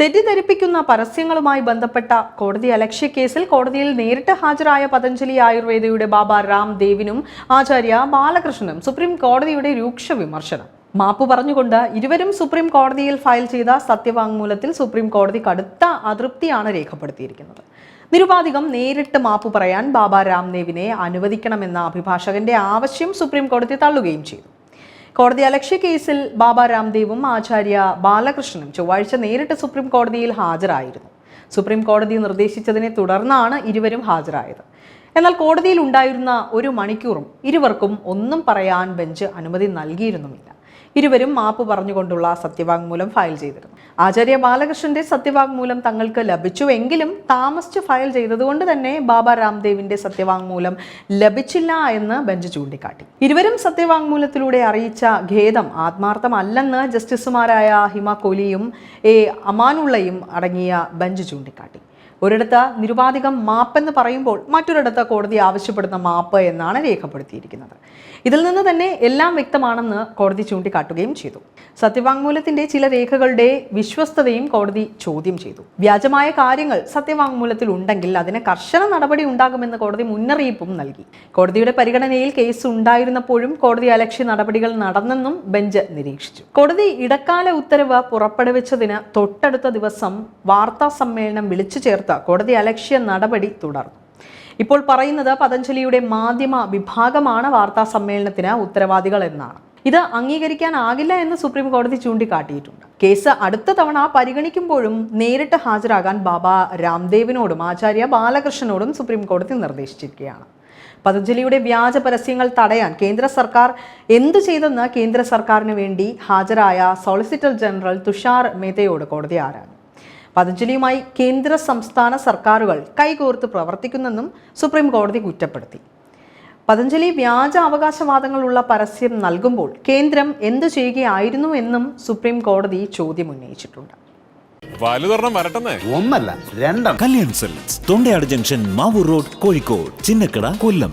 തെറ്റിദ്ധരിപ്പിക്കുന്ന പരസ്യങ്ങളുമായി ബന്ധപ്പെട്ട കോടതി അലക്ഷ്യ കേസിൽ കോടതിയിൽ നേരിട്ട് ഹാജരായ പതഞ്ജലി ആയുർവേദയുടെ ബാബ രാം ദേവിനും ആചാര്യ ബാലകൃഷ്ണനും സുപ്രീം കോടതിയുടെ രൂക്ഷ വിമർശനം. മാപ്പ് പറഞ്ഞുകൊണ്ട് ഇരുവരും സുപ്രീം കോടതിയിൽ ഫയൽ ചെയ്ത സത്യവാങ്മൂലത്തിൽ സുപ്രീം കോടതി കടുത്ത അതൃപ്തിയാണ് രേഖപ്പെടുത്തിയിരിക്കുന്നത്. നിരുപാധികം നേരിട്ട് മാപ്പ് പറയാൻ ബാബ രാംദേവിനെ അനുവദിക്കണമെന്ന അഭിഭാഷകന്റെ ആവശ്യം സുപ്രീം കോടതി തള്ളുകയും ചെയ്തു. കോടതി അലക്ഷ്യ കേസിൽ ബാബ രാംദേവും ആചാര്യ ബാലകൃഷ്ണനും ചൊവ്വാഴ്ച നേരിട്ട് സുപ്രീം കോടതിയിൽ ഹാജരായിരുന്നു. സുപ്രീം കോടതി നിർദ്ദേശിച്ചതിനെ തുടർന്നാണ് ഇരുവരും ഹാജരായത്. എന്നാൽ കോടതിയിൽ ഉണ്ടായിരുന്ന ഒരു മണിക്കൂറും ഇരുവർക്കും ഒന്നും പറയാൻ ബെഞ്ച് അനുമതി നൽകിയിരുന്നുമില്ല. ഇരുവരും മാപ്പ് പറഞ്ഞുകൊണ്ടുള്ള സത്യവാങ്മൂലം ഫയൽ ചെയ്തിരുന്നു. ആചാര്യ ബാലകൃഷ്ണന്റെ സത്യവാങ്മൂലം തങ്ങൾക്ക് ലഭിച്ചുവെങ്കിലും താമസിച്ച് ഫയൽ ചെയ്തതുകൊണ്ട് തന്നെ ബാബ രാംദേവിന്റെ സത്യവാങ്മൂലം ലഭിച്ചില്ല എന്ന് ബെഞ്ച് ചൂണ്ടിക്കാട്ടി. ഇരുവരും സത്യവാങ്മൂലത്തിലൂടെ അറിയിച്ച ഖേദം ആത്മാർത്ഥമല്ലെന്ന് ജസ്റ്റിസുമാരായ ഹിമ കോലിയും എ അമാനുള്ളയും അടങ്ങിയ ബെഞ്ച് ചൂണ്ടിക്കാട്ടി. ഒരിടത്ത് നിരുപാധികം മാപ്പെന്ന് പറയുമ്പോൾ മറ്റൊരിടത്ത് കോടതി ആവശ്യപ്പെടുന്ന മാപ്പ് എന്നാണ് രേഖപ്പെടുത്തിയിരിക്കുന്നത്. ഇതിൽ നിന്ന് തന്നെ എല്ലാം വ്യക്തമാണെന്ന് കോടതി ചൂണ്ടിക്കാട്ടുകയും ചെയ്തു. സത്യവാങ്മൂലത്തിന്റെ ചില രേഖകളുടെ വിശ്വസ്തതയും കോടതി ചോദ്യം ചെയ്തു. വ്യാജമായ കാര്യങ്ങൾ സത്യവാങ്മൂലത്തിൽ ഉണ്ടെങ്കിൽ അതിന് കർശന നടപടി ഉണ്ടാകുമെന്ന് കോടതി മുന്നറിയിപ്പും നൽകി. കോടതിയുടെ പരിഗണനയിൽ കേസ് ഉണ്ടായിരുന്നപ്പോഴും കോടതി അലക്ഷ്യ നടപടികൾ നടന്നെന്നും ബെഞ്ച് നിരീക്ഷിച്ചു. കോടതി ഇടക്കാല ഉത്തരവ് പുറപ്പെടുവിച്ചതിന് തൊട്ടടുത്ത ദിവസം വാർത്താ സമ്മേളനം വിളിച്ചു ചേർത്ത് കോടതി അലക്ഷ്യ നടപടി തുടർന്നു. ഇപ്പോൾ പറയുന്നത് പതഞ്ജലിയുടെ മാധ്യമ വിഭാഗമാണ് വാർത്താ സമ്മേളനത്തിന് ഉത്തരവാദികൾ എന്നാണ്. ഇത് അംഗീകരിക്കാനാകില്ല എന്ന് സുപ്രീം കോടതി ചൂണ്ടിക്കാട്ടിയിട്ടുണ്ട്. കേസ് അടുത്ത തവണ പരിഗണിക്കുമ്പോഴും നേരിട്ട് ഹാജരാകാൻ ബാബ രാംദേവിനോടും ആചാര്യ ബാലകൃഷ്ണനോടും സുപ്രീം കോടതി നിർദ്ദേശിച്ചിരിക്കുകയാണ്. പതഞ്ജലിയുടെ വ്യാജ പരസ്യങ്ങൾ തടയാൻ കേന്ദ്ര സർക്കാർ എന്തു ചെയ്തെന്ന് കേന്ദ്ര സർക്കാരിന് വേണ്ടി ഹാജരായ സോളിസിറ്റർ ജനറൽ തുഷാർ മേത്തയോട് കോടതി ആരാഞ്ഞു. പതഞ്ജലിയുമായി കേന്ദ്ര സംസ്ഥാന സർക്കാരുകൾ കൈകോർത്ത് പ്രവർത്തിക്കുന്നെന്നും സുപ്രീം കോടതി കുറ്റപ്പെടുത്തി. പതഞ്ജലി വ്യാജ അവകാശവാദങ്ങളുള്ള പരസ്യം നൽകുമ്പോൾ കേന്ദ്രം എന്തു ചെയ്യുകയായിരുന്നു എന്നും സുപ്രീം കോടതി ചോദ്യം ഉന്നയിച്ചിട്ടുണ്ട്. ഒന്നല്ല രണ്ടാം Kalyan silks Thondayad junction Mavoor road Kozhikode Chinnakada Kollam.